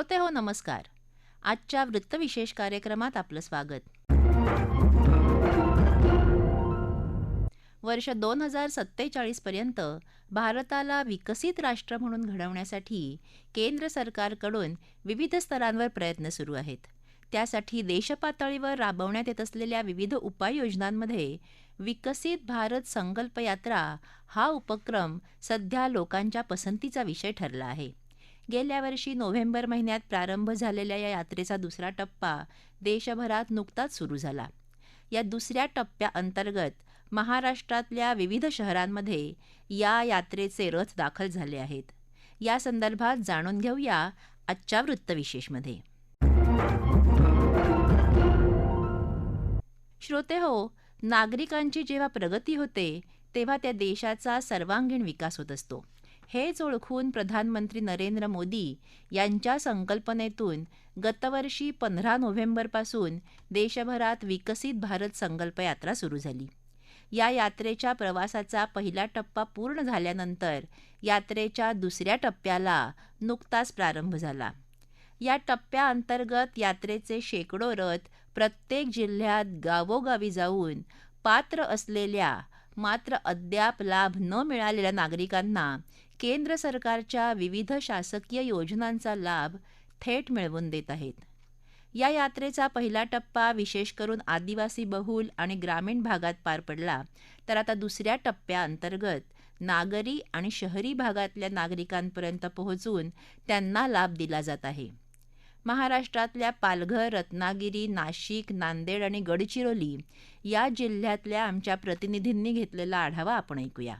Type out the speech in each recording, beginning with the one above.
श्रोते हो नमस्कार. आजच्या वृत्तविशेष कार्यक्रमात आपलं स्वागत. वर्ष दोन हजार सत्तेचाळीसपर्यंत भारताला विकसित राष्ट्र म्हणून घडवण्यासाठी केंद्र सरकारकडून विविध स्तरांवर प्रयत्न सुरू आहेत. त्यासाठी देशपातळीवर राबवण्यात येत असलेल्या विविध उपाययोजनांमध्ये विकसित भारत संकल्प यात्रा हा उपक्रम सध्या लोकांच्या पसंतीचा विषय ठरला आहे. गेल्या वर्षी नोव्हेंबर महिन्यात प्रारंभ झालेल्या या यात्रेचा दुसरा टप्पा देशभरात नुकताच सुरू झाला. या दुसऱ्या टप्प्याअंतर्गत महाराष्ट्रातल्या विविध शहरांमध्ये या यात्रेचे रथ दाखल झाले आहेत. या संदर्भात जाणून घेऊया आजच्या वृत्तविशेषमध्ये. श्रोते हो नागरिकांची जेव्हा प्रगती होते तेव्हा त्या देशाचा सर्वांगीण विकास होत असतो. हेच ओळखून प्रधानमंत्री नरेंद्र मोदी यांच्या संकल्पनेतून गतवर्षी पंधरा नोव्हेंबरपासून देशभरात विकसित भारत संकल्प यात्रा सुरू झाली. या यात्रेच्या प्रवासाचा पहिला टप्पा पूर्ण झाल्यानंतर यात्रेच्या दुसऱ्या टप्प्याला नुकताच प्रारंभ झाला. या टप्प्याअंतर्गत यात्रेचे शेकडो रथ प्रत्येक जिल्ह्यात गावोगावी जाऊन पात्र असलेल्या मात्र अद्याप लाभ न मिळालेल्या नागरिकांना केंद्र सरकारच्या विविध शासकीय योजनांचा लाभ थेट मिळवून देत आहेत. या यात्रेचा पहिला टप्पा विशेष करून आदिवासी बहुल आणि ग्रामीण भागात पार पडला तर आता दुसऱ्या टप्प्याअंतर्गत नागरी आणि शहरी भागातल्या नागरिकांपर्यंत पोहोचून त्यांना लाभ दिला जात आहे. महाराष्ट्रातल्या पालघर रत्नागिरी नाशिक नांदेड आणि गडचिरोली या जिल्ह्यातल्या आमच्या प्रतिनिधींनी घेतलेला आढावा आपण ऐकूया.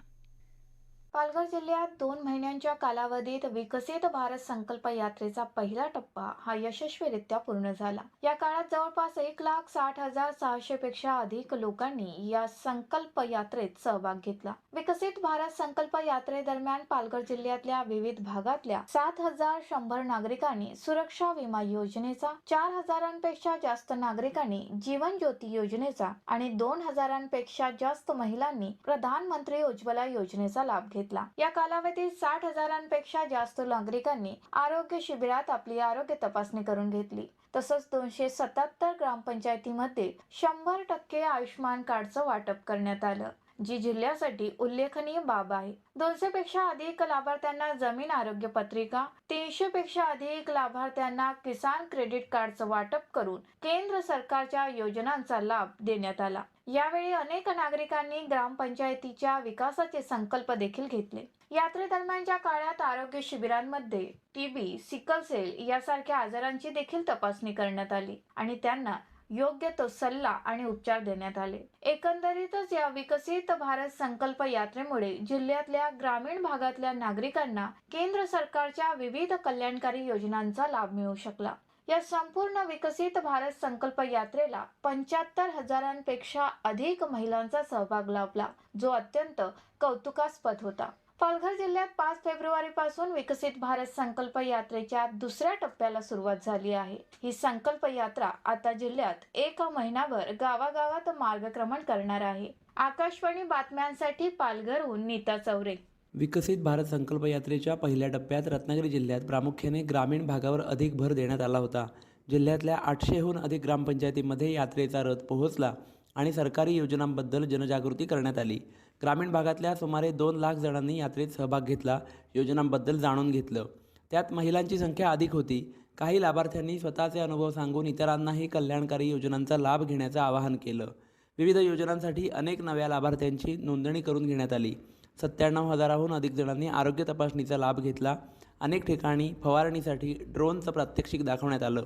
पालघर जिल्ह्यात दोन महिन्यांच्या कालावधीत विकसित भारत संकल्प यात्रेचा पहिला टप्पा हा यशस्वीरित्या पूर्ण झाला. या काळात जवळपास एक लाख साठ हजार सहाशे पेक्षा अधिक लोकांनी या संकल्प यात्रेत सहभाग घेतला. विकसित भारत संकल्प यात्रेदरम्यान पालघर जिल्ह्यातल्या विविध भागातल्या सात हजार शंभर नागरिकांनी सुरक्षा विमा योजनेचा चार हजारांपेक्षा जास्त नागरिकांनी जीवन ज्योती योजनेचा आणि दोन हजारांपेक्षा जास्त महिलांनी प्रधानमंत्री उज्ज्वला योजनेचा लाभ घेतला. घेतला. या कालावधीत साठ हजारांपेक्षा जास्त नागरिकांनी आरोग्य शिबिरात आपली आरोग्य तपासणी करून घेतली. तसंच दोनशे सत्याहत्तर ग्रामपंचायतीमध्ये शंभर टक्के आयुष्यमान कार्डचं वाटप करण्यात आलं. जी जिल्ह्यासाठी उल्लेखनीय बाब आहे. दोनशे पेक्षा अधिक लाभार्थ्यांना जमीन आरोग्य पत्रिका तीनशे पेक्षा अधिक लाभार्थ्यांना किसान क्रेडिट कार्डचं वाटप करून केंद्र सरकारच्या योजनांचा लाभ देण्यात आला. यावेळी अनेक नागरिकांनी ग्रामपंचायतीच्या विकासाचे संकल्प देखील घेतले. यात्रेदरम्यानच्या काळात आरोग्य शिबिरांमध्ये टीबी सिकल सेल यासारख्या आजारांची देखील तपासणी करण्यात आली आणि त्यांना योग्य तो सल्ला आणि उपचार देण्यात आले. एकंदरीतच या विकसित भारत संकल्प यात्रेमुळे जिल्ह्यातल्या ग्रामीण भागातल्या नागरिकांना केंद्र सरकारच्या विविध कल्याणकारी योजनांचा लाभ मिळू शकला. या संपूर्ण विकसित भारत संकल्प यात्रेला पंच्याहत्तर हजारांपेक्षा अधिक महिलांचा सहभाग लाभला जो अत्यंत कौतुकास्पद होता. पालघर जिल्ह्यात पाच फेब्रुवारी पासून विकसित भारत संकल्प यात्रेच्या दुसऱ्या टप्प्याला सुरुवात झाली आहे. ही संकल्प यात्रा आता जिल्ह्यात एक महिनाभर गावागावात मार्गक्रमण करणार आहे. आकाशवाणी बातम्यांसाठी पालघरहून नीता चौरे. विकसित भारत संकल्प यात्रेच्या पहिल्या टप्प्यात रत्नागिरी जिल्ह्यात प्रामुख्याने ग्रामीण भागावर अधिक भर देण्यात आला होता. जिल्ह्यातल्या आठशेहून अधिक ग्रामपंचायतीमध्ये यात्रेचा रथ पोहोचला आणि सरकारी योजनांबद्दल जनजागृती करण्यात आली. ग्रामीण भागातल्या सुमारे दोन लाख जणांनी यात्रेत सहभाग घेतला योजनांबद्दल जाणून घेतलं. त्यात महिलांची संख्या अधिक होती. काही लाभार्थ्यांनी स्वतःचे अनुभव सांगून इतरांनाही कल्याणकारी योजनांचा लाभ घेण्याचं आवाहन केलं. विविध योजनांसाठी अनेक नव्या लाभार्थ्यांची नोंदणी करून घेण्यात आली. सत्त्याण्णव हजाराहून अधिक जणांनी आरोग्य तपासणीचा लाभ घेतला. अनेक ठिकाणी फवारणीसाठी ड्रोनचं प्रात्यक्षिक दाखवण्यात आलं.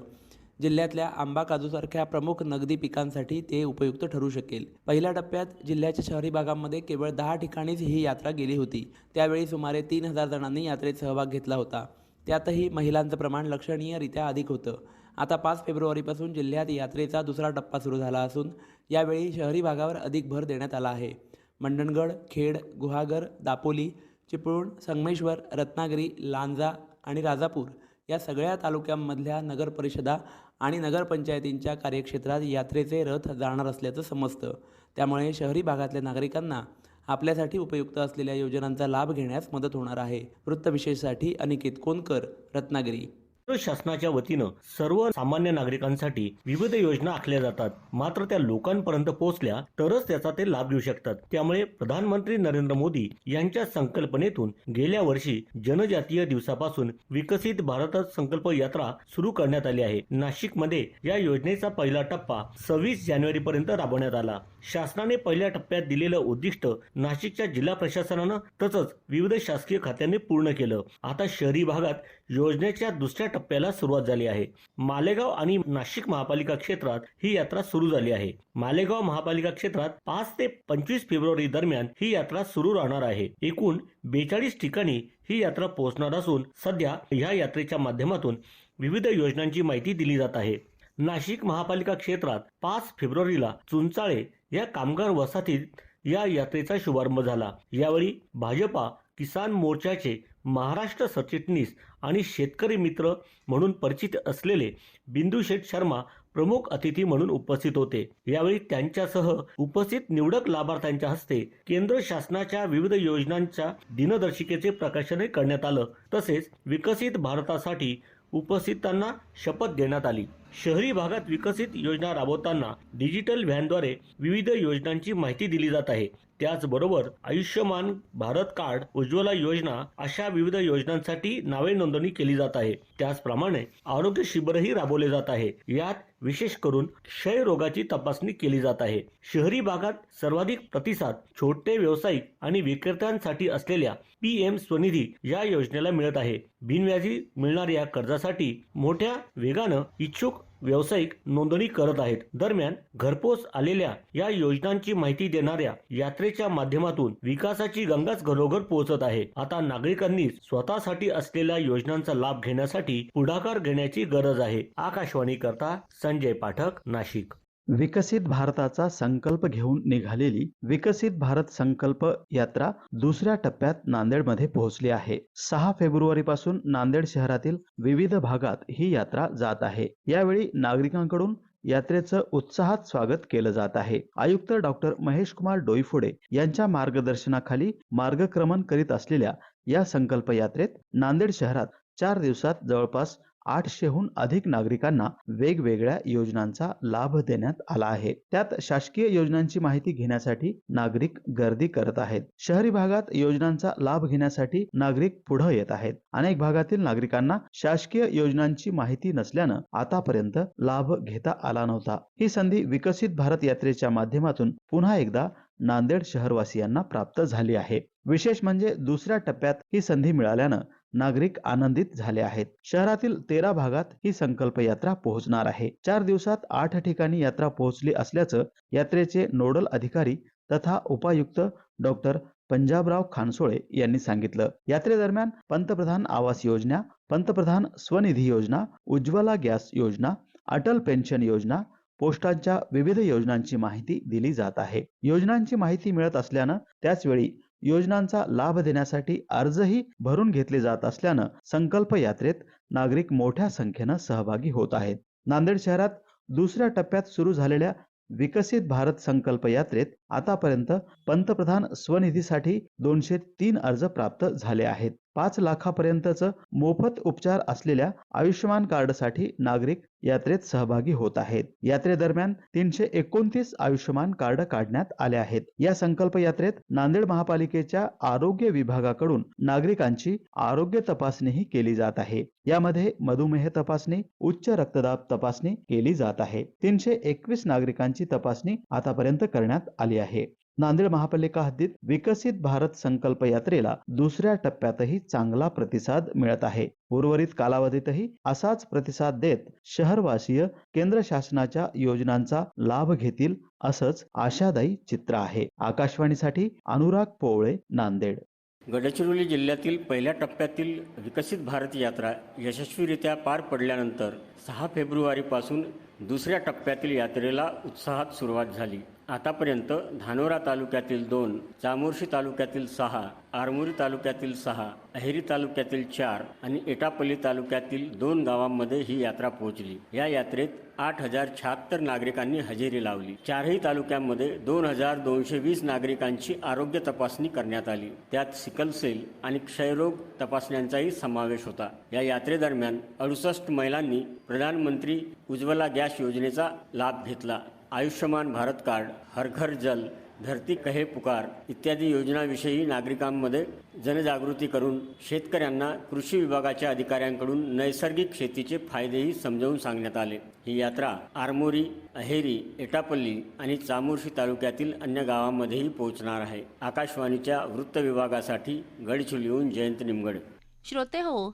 जिल्ह्यातल्या आंबा काजूसारख्या प्रमुख नगदी पिकांसाठी ते उपयुक्त ठरू शकेल. पहिल्या टप्प्यात जिल्ह्याच्या शहरी भागामध्ये केवळ दहा ठिकाणीच ही यात्रा गेली होती. त्यावेळी सुमारे तीन हजार जणांनी यात्रेत सहभाग घेतला होता. त्यातही महिलांचं प्रमाण लक्षणीयरित्या अधिक होतं. आता पाच फेब्रुवारीपासून जिल्ह्यात यात्रेचा दुसरा टप्पा सुरू झाला असून यावेळी शहरी भागावर अधिक भर देण्यात आला आहे. मंडणगड खेड गुहागर दापोली चिपळूण संगमेश्वर रत्नागिरी लांजा आणि राजापूर या सगळ्या तालुक्यांमधल्या नगरपरिषदा आणि नगरपंचायतींच्या कार्यक्षेत्रात यात्रेचे रथ जाणार असल्याचं समजतं. त्यामुळे शहरी भागातल्या नागरिकांना आपल्यासाठी उपयुक्त असलेल्या योजनांचा लाभ घेण्यास मदत होणार आहे. वृत्तविशेषसाठी अनिकेत कोनकर रत्नागिरी. शासनाच्या वतीनं सर्व सामान्य नागरिकांसाठी विविध योजना आखल्या जातात. मात्र त्या लोकांपर्यंत पोहोचल्या तरच त्याचा ते लाभ घेऊ शकतात. त्यामुळे प्रधानमंत्री नरेंद्र मोदी यांच्या संकल्पनेतून गेल्या वर्षी जनजातीय दिवसापासून विकसित भारत संकल्प यात्रा सुरू करण्यात आली आहे. नाशिकमध्ये या योजनेचा पहिला टप्पा सव्वीस जानेवारी पर्यंत राबवण्यात आला. शासनाने पहिल्या टप्प्यात दिलेलं उद्दिष्ट नाशिकच्या जिल्हा प्रशासनानं तसंच विविध शासकीय खात्यांनी पूर्ण केलं. आता शहरी भागात योजनेच्या दुसऱ्या टप्प्याला सुरुवात झाली आहे. मालेगाव आणि नाशिक महापालिका क्षेत्रात ही यात्रा सुरू झाली आहे. मालेगाव महापालिका क्षेत्रात पाच ते पंचवीस फेब्रुवारी दरम्यान ही यात्रा सुरू राहणार आहे. एकूण बेचाळीस ठिकाणी ही यात्रा पोहोचणार असून सध्या ह्या यात्रेच्या माध्यमातून विविध योजनांची माहिती दिली जात आहे. नाशिक महापालिका क्षेत्रात पाच फेब्रुवारीला चुंचाळे या कामगार वसाहतीत या यात्रेचा शुभारंभ झाला. यावेळी भाजपा किसान मोर्चाचे महाराष्ट्र सरचिटणीस आणि शेतकरी मित्र म्हणून परिचित असलेले बिंदू शेठ शर्मा प्रमुख अतिथी म्हणून उपस्थित होते. यावेळी त्यांच्यासह उपस्थित निवडक लाभार्थ्यांच्या हस्ते केंद्र शासनाच्या विविध योजनांच्या दिनदर्शिकेचे प्रकाशनही करण्यात आलं. तसेच विकसित भारतासाठी उपस्थितांना शपथ देण्यात आली. शहरी भागात विकसित योजना राबवताना डिजिटल व्हॅनद्वारे विविध योजनांची माहिती दिली जात आहे. त्याचबरोबर आयुष्यमान भारत कार्ड उज्ज्वला योजना अशा विविध योजनांसाठी नावे नोंदणी केली जात आहे. त्याचप्रमाणे आरोग्य शिबिरही राबवले जात आहे. यात विशेष करून क्षयरोगाची तपासणी केली जात आहे. शहरी भागात सर्वाधिक प्रतिसाद छोटे व्यावसायिक आणि विक्रेत्यांसाठी असलेल्या पी एम स्वनिधी या योजनेला मिळत आहे. बिनव्याजी मिळणाऱ्या कर्जासाठी मोठ्या वेगानं इच्छुक व्यावसायिक नोंदणी करत आहेत. दरम्यान घरपोच आलेल्या या योजनांची माहिती देणाऱ्या यात्रेच्या माध्यमातून विकासाची गंगाच घरोघर पोहोचत आहे. आता नागरिकांनी स्वतःसाठी असलेल्या योजनांचा लाभ घेण्यासाठी पुढाकार घेण्याची गरज आहे. आकाशवाणी करता संजय पाठक नाशिक. विकसित भारताचा संकल्प घेऊन निघालेली विकसित भारत संकल्प यात्रा दुसऱ्या टप्प्यात नांदेडमध्ये पोहोचली आहे. सहा फेब्रुवारी पासून नांदेड शहरातील विविध भागात ही यात्रा जात आहे. यावेळी नागरिकांकडून यात्रेचं उत्साहात स्वागत केलं जात आहे. आयुक्त डॉक्टर महेश कुमार डोईफोडे यांच्या मार्गदर्शनाखाली मार्गक्रमण करीत असलेल्या या संकल्प यात्रेत नांदेड शहरात चार दिवसात जवळपास आठशेहून अधिक नागरिकांना वेगवेगळ्या योजनांचा लाभ देण्यात आला आहे. त्यात शासकीय योजनांची माहिती घेण्यासाठी नागरिक गर्दी करत आहेत. शहरी भागात योजनांचा लाभ घेण्यासाठी नागरिक पुढे येत आहेत. अनेक भागातील नागरिकांना शासकीय योजनांची माहिती नसल्यानं आतापर्यंत लाभ घेता आला नव्हता. ही संधी विकसित भारत यात्रेच्या माध्यमातून पुन्हा एकदा नांदेड शहरवासियांना प्राप्त झाली आहे. विशेष म्हणजे दुसऱ्या टप्प्यात ही संधी मिळाल्यानं नागरिक आनंदित झाले आहेत. शहरातील तेरा भागात ही संकल्प यात्रा पोहोचणार आहे. चार दिवसात आठ ठिकाणी यात्रा पोहोचली असल्याचं यात्रेचे नोडल अधिकारी तथा उपायुक्त डॉक्टर पंजाबराव खानसोळे यांनी सांगितलं. यात्रेदरम्यान पंतप्रधान आवास योजना पंतप्रधान स्वनिधी योजना उज्ज्वला गॅस योजना अटल पेन्शन योजना पोस्टांच्या विविध योजनांची माहिती दिली जात आहे. योजनांची माहिती मिळत असल्यानं त्याच वेळी योजनांचा लाभ देण्यासाठी अर्जही भरून घेतले जात असल्यानं संकल्प यात्रेत नागरिक मोठ्या संख्येनं सहभागी होत आहेत. नांदेड शहरात दुसऱ्या टप्प्यात सुरू झालेल्या विकसित भारत संकल्प यात्रेत आतापर्यंत पंतप्रधान स्वनिधीसाठी दोनशे तीन अर्ज प्राप्त झाले आहेत. पाच लाखापर्यंतचं मोफत उपचार असलेल्या आयुष्यमान कार्डसाठी नागरिक यात्रेत सहभागी होत आहेत. यात्रेदरम्यान तीनशे एकोणतीस आयुष्यमान कार्ड काढण्यात आले आहेत. या संकल्प यात्रेत नांदेड महापालिकेच्या आरोग्य विभागाकडून नागरिकांची आरोग्य तपासणीही केली जात आहे. यामध्ये मधुमेह तपासणी उच्च रक्तदाब तपासणी केली जात आहे. तीनशे एकवीस नागरिकांची तपासणी आतापर्यंत करण्यात आली आहे. नांदेड महापालिका हद्दीत विकसित भारत संकल्प यात्रेला दुसऱ्या टप्प्यातही चांगला प्रतिसाद मिळत आहे. उर्वरित कालावधीतही असाच प्रतिसाद देत शहरवासीय केंद्र शासनाच्या योजनांचा लाभ घेतील असंच आशादायी चित्र आहे. आकाशवाणीसाठी अनुराग पोवळे नांदेड. गडचिरोली जिल्ह्यातील पहिल्या टप्प्यातील विकसित भारत यात्रा यशस्वीरित्या पार पडल्यानंतर सहा फेब्रुवारीपासून दुसऱ्या टप्प्यातील यात्रेला उत्साहात सुरुवात झाली. आतापर्यंत धानोरा तालुक्यातील दोन चामोर्शी तालुक्यातील सहा आरमोरी तालुक्यातील सहा अहेरी तालुक्यातील चार आणि एटापल्ली तालुक्यातील दोन गावांमध्ये ही यात्रा पोहोचली. या यात्रेत आठ हजार शहात्तर नागरिकांनी हजेरी लावली. चारही तालुक्यांमध्ये दोन हजार दोनशे वीस नागरिकांची आरोग्य तपासणी करण्यात आली. त्यात सिकलसेल आणि क्षयरोग तपासण्यांचाही समावेश होता. या यात्रेदरम्यान अडुसष्ट महिलांनी प्रधानमंत्री उज्ज्वला गॅस योजनेचा लाभ घेतला. आयुष्यमान भारत कार्ड हर घर जल धरती कहे पुकार इत्यादी योजनाविषयी नागरिकांमध्ये जनजागृती करून शेतकऱ्यांना कृषी विभागाच्या अधिकाऱ्यांकडून नैसर्गिक शेतीचे फायदेही समजावून सांगण्यात आले. ही यात्रा आरमोरी अहेरी एटापल्ली आणि चामोर्शी तालुक्यातील अन्य गावांमध्येही पोहोचणार आहे. आकाशवाणीच्या वृत्त विभागासाठी गडचिरोलीहून जयंत निमगड. श्रोते हो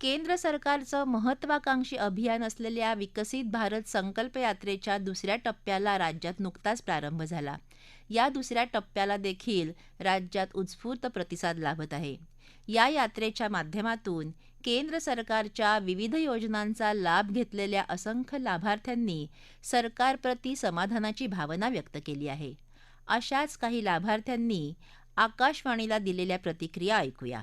केंद्र सरकारचं महत्वाकांक्षी अभियान असलेल्या विकसित भारत संकल्प यात्रेच्या दुसऱ्या टप्प्याला राज्यात नुकताच प्रारंभ झाला. या दुसऱ्या टप्प्याला देखील राज्यात उत्स्फूर्त प्रतिसाद लाभत आहे. या यात्रेच्या माध्यमातून केंद्र सरकारच्या विविध योजनांचा लाभ घेतलेल्या असंख्य लाभार्थ्यांनी सरकारप्रती समाधानाची भावना व्यक्त केली आहे. अशाच काही लाभार्थ्यांनी आकाशवाणीला दिलेल्या प्रतिक्रिया ऐकूया.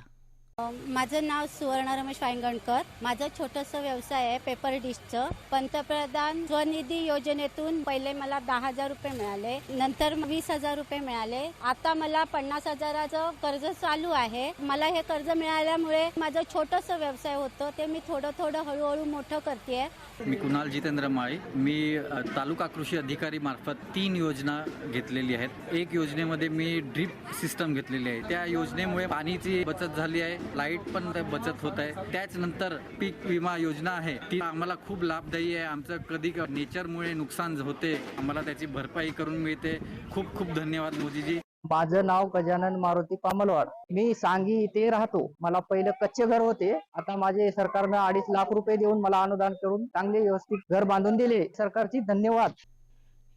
माझं नाव सुवर्ण रमेश वायंगणकर. माझं छोटंसं व्यवसाय आहे पेपर डिशचं. पंतप्रधान स्वनिधी योजनेतून पहिले मला दहा हजार रुपये मिळाले. नंतर वीस हजार रुपये मिळाले. आता मला पन्नास हजाराचं कर्ज चालू आहे. मला हे कर्ज मिळाल्यामुळे माझं छोटंसं व्यवसाय होतं. ते मी थोडं थोडं हळूहळू मोठं करते मी कुणाल जितेंद्र माळी. मी तालुका कृषी अधिकारी मार्फत तीन योजना घेतलेली आहेत. एक योजनेमध्ये मी ड्रीप सिस्टम घेतलेली आहे. त्या योजनेमुळे पाणीची बचत झाली आहे. लाइट पण बचत होत आहे. त्याच नंतर पीक विमा योजना आहे. ती आम्हाला खूप लाभदायी आहे. आमचं कधी क- नेचरमुळे नुकसान होते. आम्हाला त्याची भरपाई करून मिळते. खूप खूप धन्यवाद मोदीजी. माझं नाव गजानन मारुती पामलवाड. मी सांगी इथे राहतो. मला पहिलं कच्चे घर होते. आता माझे सरकारनं अडीच लाख रुपये देऊन मला अनुदान करून चांगले व्यवस्थित घर बांधून दिले. सरकारची धन्यवाद.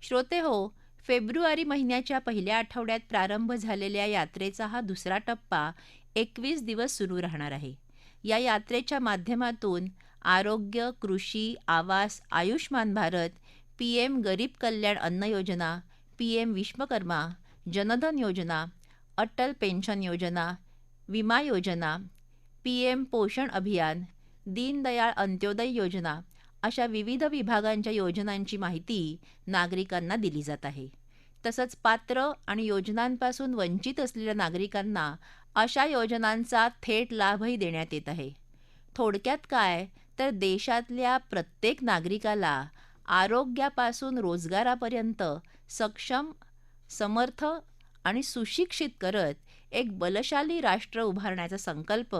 श्रोते हो फेब्रुवारी महिन्याच्या पहिल्या आठवड्यात प्रारंभ झालेल्या यात्रेचा हा दुसरा टप्पा एकवीस दिवस सुरू राहणार आहे. या यात्रेच्या माध्यमातून आरोग्य कृषी आवास आयुष्मान भारत पी एम गरीब कल्याण अन्न योजना पी एम विश्वकर्मा जनधन योजना अटल पेन्शन योजना विमा योजना पी एम पोषण अभियान दीनदयाळ अंत्योदय योजना अशा विविध विभागांच्या योजनांची माहिती नागरिकांना दिली जात आहे. तसंच पात्र आणि योजनांपासून वंचित असलेल्या नागरिकांना अशा योजनांचा थेट लाभही देण्यात येत आहे. थोडक्यात काय? तर देशातल्या प्रत्येक नागरिकाला आरोग्यापासून रोजगारापर्यंत सक्षम समर्थ आणि सुशिक्षित करत एक बलशाली राष्ट्र उभारण्याचा संकल्प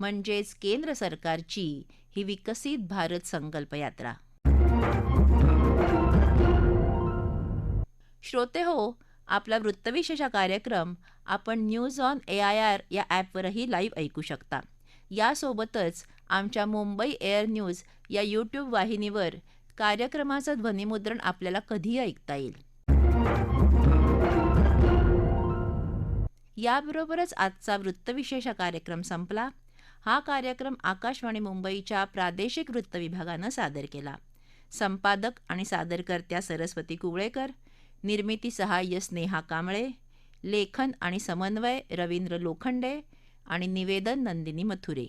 म्हणजेच केंद्र सरकारची ही विकसित भारत संकल्प यात्रा. श्रोते हो आपला वृत्तविशेष कार्यक्रम आपण news on A I R या ॲपवरही लाईव्ह ऐकू शकता. यासोबतच आमच्या मुंबई एअर न्यूज या यूट्यूब वाहिनीवर कार्यक्रमाचं ध्वनिमुद्रण आपल्याला कधीही ऐकता येईल. याबरोबरच आजचा वृत्तविशेष कार्यक्रम संपला. हा कार्यक्रम आकाशवाणी मुंबईच्या प्रादेशिक वृत्त विभागानं सादर केला. संपादक आणि सादरकर्त्या सरस्वती कुवळेकर निर्मिती सहाय्य स्नेहा कांबळे लेखन आणि समन्वय रवींद्र लोखंडे आणि निवेदन नंदिनी मथुरे.